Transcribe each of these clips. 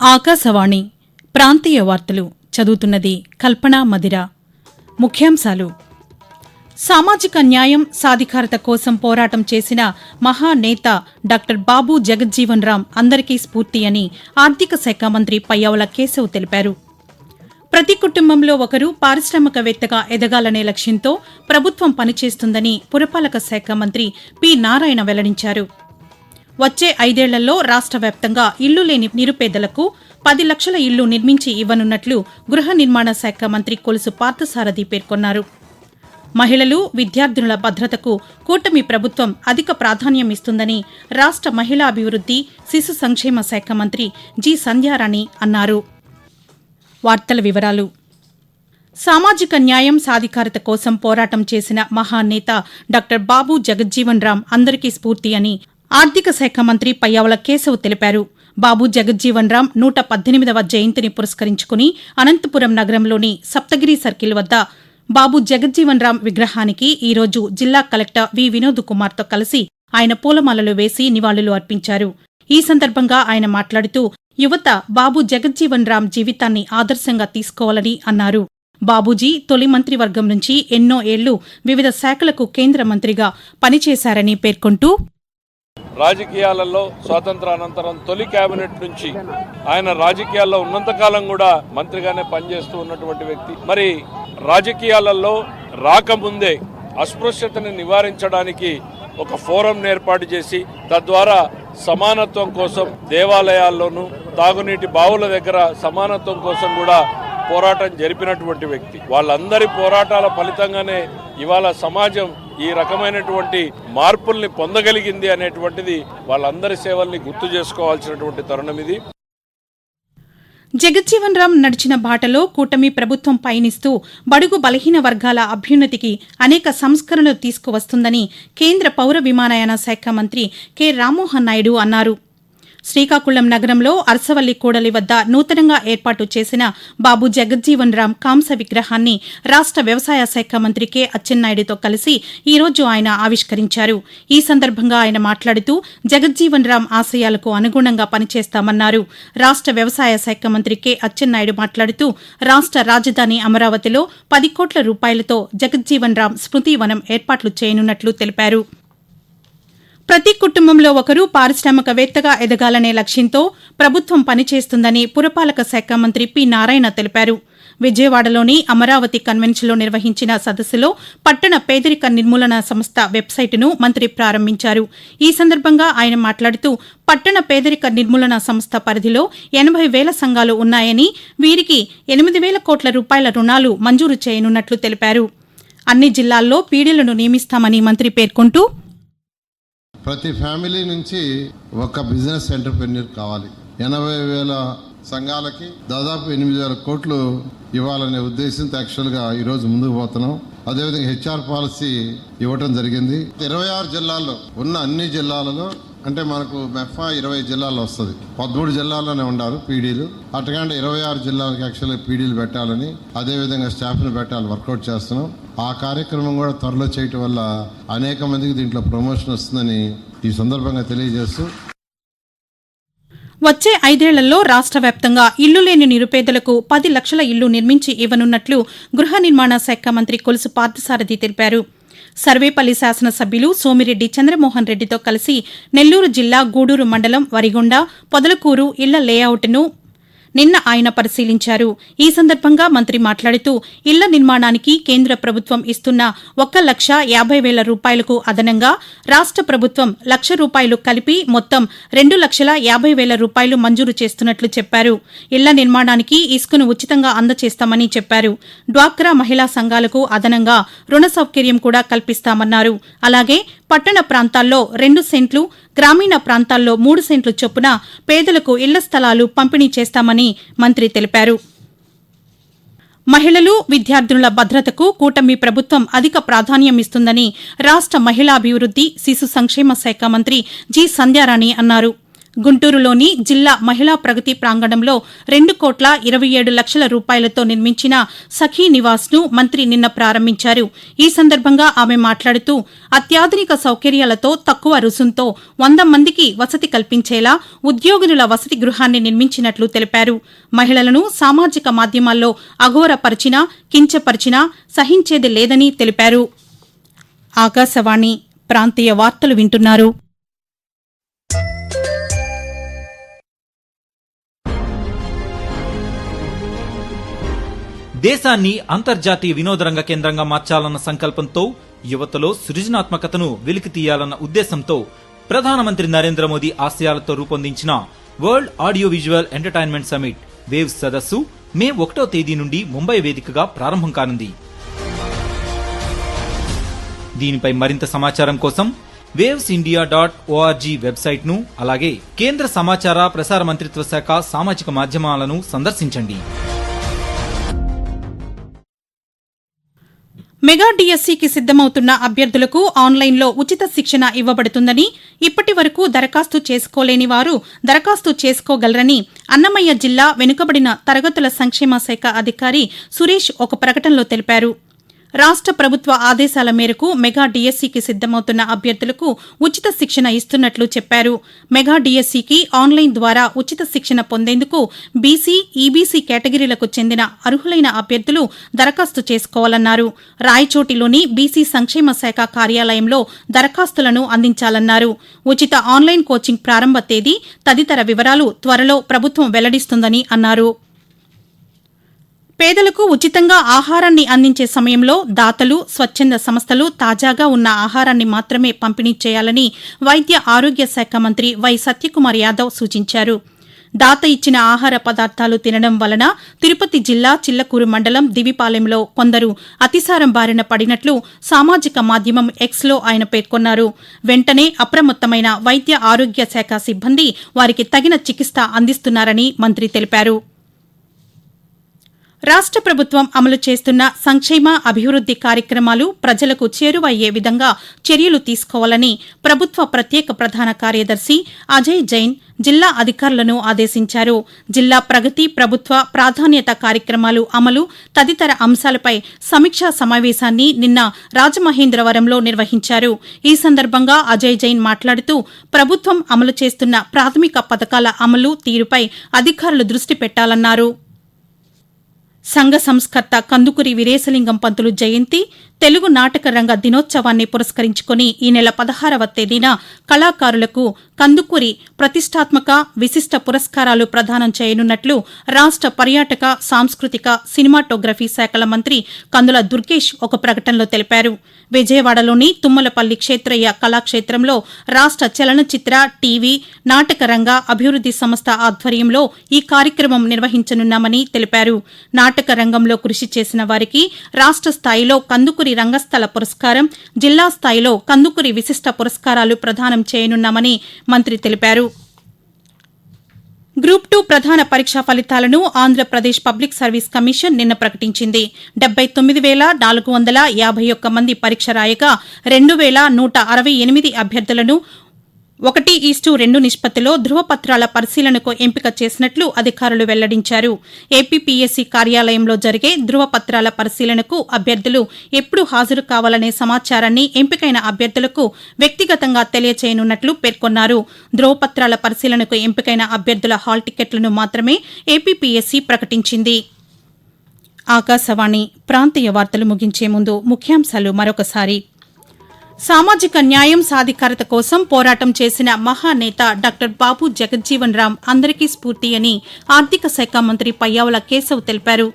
ఆకాశవాణి ప్రాంతీయ వార్తలు చదువుతున్నది కల్పన మదిర. ముఖ్యాంశాలు. సామాజిక న్యాయం సాధికారత కోసం పోరాటం చేసిన మహానేత డాక్టర్ బాబు జగజ్జీవన్ రామ్ అందరికీ స్ఫూర్తి అని ఆర్థిక శాఖ మంత్రి పయ్యావుల కేశవ్ తెలిపారు. ప్రతి కుటుంబంలో ఒకరు పారిశ్రామికవేత్తగా ఎదగాలనే లక్ష్యంతో ప్రభుత్వం పనిచేస్తుందని పురపాలక శాఖ మంత్రి పి నారాయణ వెల్లడించారు. వచ్చే ఐదేళ్ళలో రాష్ట్ర వ్యాప్తంగా ఇల్లు లేని నిరుపేదలకు పది లక్షల ఇల్లు నిర్మించి ఇవ్వనున్నట్లు గృహ నిర్మాణ శాఖ మంత్రి కొలుసు పార్థసారథి పేర్కొన్నారు. మహిళలు విద్యార్థినుల భద్రతకు కూటమి ప్రభుత్వం అధిక ప్రాధాన్యం ఇస్తుందని రాష్ట్ర మహిళాభివృద్ది శిశు సంక్షేమ శాఖ మంత్రి జి. సంధ్యారాణి అన్నారు. వార్తల వివరాలు. సామాజిక న్యాయం సాధికారత కోసం పోరాటం చేసిన మహానేత డాక్టర్ బాబు జగజ్జీవన్ రామ్ అందరికీ స్ఫూర్తి అని ఆర్థిక శాఖ మంత్రి పయ్యావుల కేశవ్ తెలిపారు. బాబు జగజ్జీవన్ రామ్ నూట పద్దెనిమిదవ జయంతిని పురస్కరించుకుని అనంతపురం నగరంలోని సప్తగిరి సర్కిల్ వద్ద బాబు జగజ్జీవన్ రామ్ విగ్రహానికి ఈరోజు జిల్లా కలెక్టర్ వి. వినోద్ కుమార్తో కలిసి ఆయన పూలమాలలు వేసి నివాళులు అర్పించారు. ఈ సందర్భంగా ఆయన మాట్లాడుతూ యువత బాబు జగజ్జీవన్ రామ్ జీవితాన్ని ఆదర్శంగా తీసుకోవాలని అన్నారు. బాబూజీ తొలి మంత్రివర్గం నుంచి ఎన్నో ఏళ్ళు వివిధ శాఖలకు కేంద్ర మంత్రిగా పనిచేశారని పేర్కొంటూ రాజకీయాలలో స్వాతంత్ర అనంతరం తొలి కేబినెట్ నుంచి ఆయన రాజకీయాల్లో ఉన్నంతకాలం కూడా మంత్రిగానే పనిచేస్తూ ఉన్నటువంటి వ్యక్తి. మరి రాజకీయాలలో రాకముందే అస్పృశ్యతని నివారించడానికి ఒక ఫోరం ఏర్పాటు చేసి తద్వారా సమానత్వం కోసం దేవాలయాల్లోనూ తాగునీటి బావుల దగ్గర సమానత్వం కోసం కూడా పోరాటం జరిపినటువంటి వ్యక్తి. వాళ్ళందరి పోరాటాల ఫలితంగానే ఇవాళ సమాజం ఈ రకమైనటువంటి మార్పుల్ని పొందగలిగింది అనేటువంటిది వాళ్ళందరి సేవల్ని గుర్తు చేసుకోవాల్సినటువంటి తరుణం ఇది. జగజ్జీవన్ రామ్ నడిచిన బాటలో కూటమి ప్రభుత్వం పయనిస్తూ బడుగు బలహీన వర్గాల అభ్యున్నతికి అనేక సంస్కరణలు తీసుకువస్తుందని కేంద్ర పౌర విమానయాన శాఖ మంత్రి కె రామ్మోహన్ నాయుడు అన్నారు. శ్రీకాకుళం నగరంలో అరసవల్లి కూడలి వద్ద నూతనంగా ఏర్పాటు చేసిన బాబు జగజ్జీవన్ రామ్ కాంస విగ్రహాన్ని రాష్ట వ్యవసాయ శాఖ మంత్రి కె అచ్చెన్నాయుడుతో కలిసి ఈ రోజు ఆయన ఆవిష్కరించారు. ఈ సందర్భంగా ఆయన మాట్లాడుతూ జగజ్జీవన్ రామ్ ఆశయాలకు అనుగుణంగా పనిచేస్తామన్నారు. రాష్ట వ్యవసాయ శాఖ మంత్రి కె అచ్చెన్నాయుడు మాట్లాడుతూ రాష్ట రాజధాని అమరావతిలో పది కోట్ల రూపాయలతో జగజ్జీవన్ రామ్ స్మృతివనం ఏర్పాట్లు చేయనున్నట్లు తెలిపారు. ప్రతి కుటుంబంలో ఒకరు పారిశ్రామికవేత్తగా ఎదగాలనే లక్ష్యంతో ప్రభుత్వం పనిచేస్తుందని పురపాలక శాఖ మంత్రి పి నారాయణ తెలిపారు. విజయవాడలోని అమరావతి కన్వెన్షన్లో నిర్వహించిన సదస్సులో పట్టణ పేదరిక నిర్మూలన సంస్థ వెబ్సైటును మంత్రి ప్రారంభించారు. ఈ సందర్భంగా ఆయన మాట్లాడుతూ పట్టణ పేదరిక నిర్మూలన సంస్థ పరిధిలో ఎనభై వేల సంఘాలు ఉన్నాయని వీరికి ఎనిమిది వేల కోట్ల రూపాయల రుణాలు మంజూరు చేయనున్నట్లు తెలిపారు. అన్ని జిల్లాల్లో పీడీలను నియమిస్తామని మంత్రి పేర్కొంటూ ప్రతి ఫ్యామిలీ నుంచి ఒక బిజినెస్ ఎంటర్ప్రెన్యూర్ కావాలి. ఎనభై వేల సంఘాలకి దాదాపు ఎనిమిది వేల కోట్లు ఇవ్వాలనే ఉద్దేశంతో యాక్చువల్గా ఈరోజు ముందుకు పోతున్నాం. అదేవిధంగా హెచ్ఆర్ పాలసీ ఇవ్వటం జరిగింది. ఇరవై ఆరు జిల్లాల్లో ఉన్న అన్ని జిల్లాలలో అంటే మనకు మెఫా ఇరవై జిల్లాల్లో వస్తుంది. పదమూడు జిల్లాల్లోనే ఉండాలి పీడీలు. అటుకంటే ఇరవై ఆరు జిల్లాలకు యాక్చువల్గా పీడీలు పెట్టాలని అదేవిధంగా స్టాఫ్ని పెట్టాలి వర్కౌట్ చేస్తున్నాం. ఆ కార్యక్రమం కూడా త్వరలో చేయటం వల్ల అనేక మందికి దీంట్లో ప్రమోషన్ వస్తుందని ఈ సందర్భంగా తెలియజేస్తూ వచ్చే ఐదేళ్ళలో రాష్ట్ర వ్యాప్తంగా ఇల్లు లేని నిరుపేదలకు పది లక్షల ఇల్లు నిర్మించి ఇవ్వనున్నట్లు గృహ నిర్మాణ శాఖ మంత్రి కొలుసు పార్థసారథి తెలిపారు. సర్వేపల్లి శాసనసభ్యులు సోమిరెడ్డి చంద్రమోహన్ రెడ్డితో కలిసి నెల్లూరు జిల్లా గూడూరు మండలం వరిగొండ పొదలకూరు ఇళ్ళ లేఅవుట్ను నిన్న ఆయన పరిశీలించారు. ఈ సందర్భంగా మంత్రి మాట్లాడుతూ ఇళ్ళ నిర్మాణానికి కేంద్ర ప్రభుత్వం ఇస్తున్న ఒక్క లక్ష యాభై వేల రూపాయలకు అదనంగా రాష్ట ప్రభుత్వం లక్ష రూపాయలు కలిపి మొత్తం రెండు లక్షల యాభై వేల రూపాయలు మంజూరు చేస్తున్నట్లు చెప్పారు. ఇళ్ళ నిర్మాణానికి ఇసుకను ఉచితంగా అందజేస్తామని చెప్పారు. డ్వాక్రా మహిళా సంఘాలకు అదనంగా రుణ సౌకర్యం కూడా కల్పిస్తామన్నారు. అలాగే పట్టణ ప్రాంతాల్లో రెండు సెంట్లు గ్రామీణ ప్రాంతాల్లో మూడు సెంట్లు చొప్పున పేదలకు ఇళ్ళ స్థలాలు పంపిణీ చేస్తామని మంత్రి తెలిపారు. మహిళలు విద్యార్థినుల భద్రతకు కూటమి ప్రభుత్వం అధిక ప్రాధాన్యం ఇస్తుందని రాష్ట మహిళాభివృద్ది శిశు సంక్షేమ శాఖ మంత్రి జి సంధ్యారాణి అన్నారు. గుంటూరులోని జిల్లా మహిళా ప్రగతి ప్రాంగణంలో రెండు కోట్ల ఇరవై ఏడు లక్షల రూపాయలతో నిర్మించిన సఖీ నివాస్ను మంత్రి నిన్న ప్రారంభించారు. ఈ సందర్భంగా ఆమె మాట్లాడుతూ అత్యాధునిక సౌకర్యాలతో తక్కువ రుసుంతో వంద మందికి వసతి కల్పించేలా ఉద్యోగుల వసతి గృహాన్ని నిర్మించినట్లు తెలిపారు. మహిళలను సామాజిక మాధ్యమాల్లో అఘోరపరిచినా కించపరిచినా సహించేది లేదని తెలిపారు. ఆకాశవాణి ప్రాంతీయ వార్తలు వింటున్నారు. దేశాన్ని అంతర్జాతీయ వినోదరంగ కేంద్రంగా మార్చాలన్న సంకల్పంతో యువతలో సృజనాత్మకతను వెలికి తీయాలన్న ఉద్దేశంతో ప్రధానమంత్రి నరేంద్ర మోదీ ఆశయాలతో రూపొందించిన world audio visual entertainment summit waves సదస్సు మే ఒకటో తేదీ నుండి ముంబై వేదికగా ప్రారంభం కానుంది. దీనిపై మరింత సమాచారం కోసం వేవ్స్ ఇండియా డాట్ ఓఆర్జీ వెబ్సైట్ను అలాగే కేంద్ర సమాచార ప్రసార మంత్రిత్వ శాఖ సామాజిక మాధ్యమాలను సందర్శించండి. మెగా డిఎస్సికి సిద్దమవుతున్న అభ్యర్థులకు ఆన్లైన్లో ఉచిత శిక్షణ ఇవ్వబడుతుందని ఇప్పటి వరకు దరఖాస్తు చేసుకోలేని వారు దరఖాస్తు చేసుకోగలరని అన్నమయ్య జిల్లా వెనుకబడిన తరగతుల సంక్షేమ శాఖ అధికారి సురేష్ ఒక ప్రకటనలో తెలిపారు. రాష్ట ప్రభుత్వ ఆదేశాల మేరకు మెగా డిఎస్సికి సిద్దమవుతున్న అభ్యర్థులకు ఉచిత శిక్షణ ఇస్తున్నట్లు చెప్పారు. మెగా డిఎస్సికి ఆన్లైన్ ద్వారా ఉచిత శిక్షణ పొందేందుకు బీసీ ఈబీసీ కేటగిరీలకు చెందిన అర్హులైన అభ్యర్థులు దరఖాస్తు చేసుకోవాలన్నారు. రాయచోటిలోని బీసీ సంక్షేమ శాఖ కార్యాలయంలో దరఖాస్తులను అందించాలన్నారు. ఉచిత ఆన్లైన్ కోచింగ్ ప్రారంభ తేదీ తదితర వివరాలు త్వరలో ప్రభుత్వం వెల్లడిస్తుందని అన్నారు. పేదలకు ఉచితంగా ఆహారాన్ని అందించే సమయంలో దాతలు స్వచ్ఛంద సంస్థలు తాజాగా ఉన్న ఆహారాన్ని మాత్రమే పంపిణీ చేయాలని వైద్య ఆరోగ్య శాఖ మంత్రి వై సత్యకుమార్ యాదవ్ సూచించారు. దాత ఇచ్చిన ఆహార పదార్థాలు తినడం వలన తిరుపతి జిల్లా చిల్లకూరు మండలం దివిపాలెంలో కొందరు అతిసారం బారిన పడినట్లు సామాజిక మాధ్యమం ఎక్స్లో ఆయన పేర్కొన్నారు. వెంటనే అప్రమత్తమైన వైద్య ఆరోగ్య శాఖ సిబ్బంది వారికి తగిన చికిత్స అందిస్తున్నారని మంత్రి తెలిపారు. రాష్ట ప్రభుత్వం అమలు చేస్తున్న సంక్షేమ అభివృద్ది కార్యక్రమాలు ప్రజలకు చేరువయ్యే విధంగా చర్యలు తీసుకోవాలని ప్రభుత్వ ప్రత్యేక ప్రధాన కార్యదర్శి అజయ్ జైన్ జిల్లా అధికారులను ఆదేశించారు. జిల్లా ప్రగతి ప్రభుత్వ ప్రాధాన్యత కార్యక్రమాలు అమలు తదితర అంశాలపై సమీక్షా సమావేశాన్ని నిన్న రాజమహేంద్రవరంలో నిర్వహించారు. ఈ సందర్భంగా అజయ్ జైన్ మాట్లాడుతూ ప్రభుత్వం అమలు చేస్తున్న ప్రాథమిక పథకాల అమలు తీరుపై అధికారులు దృష్టి పెట్టాలన్నారు. సంఘ సంస్కర్త కందుకూరి వీరేశలింగం పంతులు జయంతి తెలుగు నాటక రంగ దినోత్సవాన్ని పురస్కరించుకుని ఈ నెల పదహారవ తేదీన కళాకారులకు కందుకూరి ప్రతిష్టాత్మక విశిష్ట పురస్కారాలు ప్రదానం చేయనున్నట్లు రాష్ట పర్యాటక సాంస్కృతిక సినిమాటోగ్రఫీ శాఖల మంత్రి కందుల దుర్గేష్ ఒక ప్రకటనలో తెలిపారు. విజయవాడలోని తుమ్మలపల్లి క్షేత్రయ్య కళాక్షేత్రంలో రాష్ట చలనచిత్ర టీవీ నాటక రంగ అభివృద్ది సంస్థ ఆధ్వర్యంలో ఈ కార్యక్రమం నిర్వహించనున్నామని తెలిపారు. నాటక రంగంలో కృషి చేసిన వారికి రాష్ట స్థాయిలో కందుకూరి రంగస్థల పురస్కారం జిల్లా స్థాయిలో కందుకూరి విశిష్ట పురస్కారాలు ప్రదానం చేయనున్నామని మంత్రి తెలిపారు. గ్రూప్ టూ ప్రధాన పరీక్షా ఫలితాలను ఆంధ్రప్రదేశ్ పబ్లిక్ సర్వీస్ కమిషన్ నిన్న ప్రకటించింది. డెబ్బై తొమ్మిది వేల నాలుగు వందల యాభై ఒక్క మంది పరీక్ష రాయగా రెండు వేల నూట అరవై ఎనిమిది అభ్యర్థులను ఒకటి ఈస్టు రెండు నిష్పత్తిలో ధృవపత్రాల పరిశీలనకు ఎంపిక చేసినట్లు అధికారులు వెల్లడించారు. ఏపీపీఎస్సీ కార్యాలయంలో జరిగే ధృవపత్రాల పరిశీలనకు అభ్యర్థులు ఎప్పుడు హాజరు కావాలనే సమాచారాన్ని ఎంపికైన అభ్యర్థులకు వ్యక్తిగతంగా తెలియచేయనున్నట్లు పేర్కొన్నారు. ధృవపత్రాల పరిశీలనకు ఎంపికైన అభ్యర్థుల హాల్ టికెట్లను మాత్రమే ఏపీపీఎస్సీ ప్రకటించింది. ఆకాశవాణి ప్రాంతీయ వార్తలు ముగించే ముందు ముఖ్యాంశాలు మరొకసారి. సామాజిక న్యాయం సాధికారత కోసం పోరాటం చేసిన మహానేత డాక్టర్ బాబు జగజ్జీవన్ రామ్ అందరికీ స్ఫూర్తి అని ఆర్థిక శాఖ మంత్రి పయ్యావుల కేశవ్ తెలిపారు.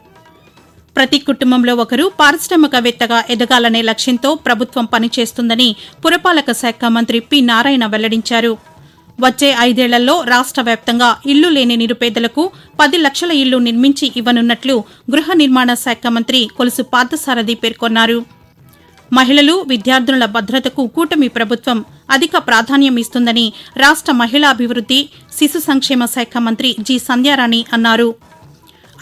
ప్రతి కుటుంబంలో ఒకరు పారిశ్రామికవేత్తగా ఎదగాలనే లక్ష్యంతో ప్రభుత్వం పనిచేస్తుందని పురపాలక శాఖ మంత్రి పి నారాయణ వెల్లడించారు. వచ్చే ఐదేళ్ళలో రాష్ట్ర వ్యాప్తంగా ఇల్లు లేని నిరుపేదలకు పది లక్షల ఇల్లు నిర్మించి ఇవ్వనున్నట్లు గృహ నిర్మాణ శాఖ మంత్రి కొలుసు పార్థసారథి పేర్కొన్నారు. మహిళలు విద్యార్థుల భద్రతకు కూటమి ప్రభుత్వం అధిక ప్రాధాన్యం ఇస్తుందని రాష్ట్ర మహిళాభివృద్ది శిశు సంక్షేమ శాఖ మంత్రి జి. సంధ్యారాణి అన్నారు.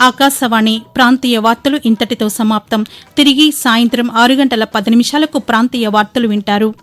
ఆకాశవాణి ప్రాంతీయ వార్తలు ఇంతటితో సమాప్తం. తిరిగి సాయంత్రం ఆరు గంటల పది నిమిషాలకు ప్రాంతీయ వార్తలు వింటారు.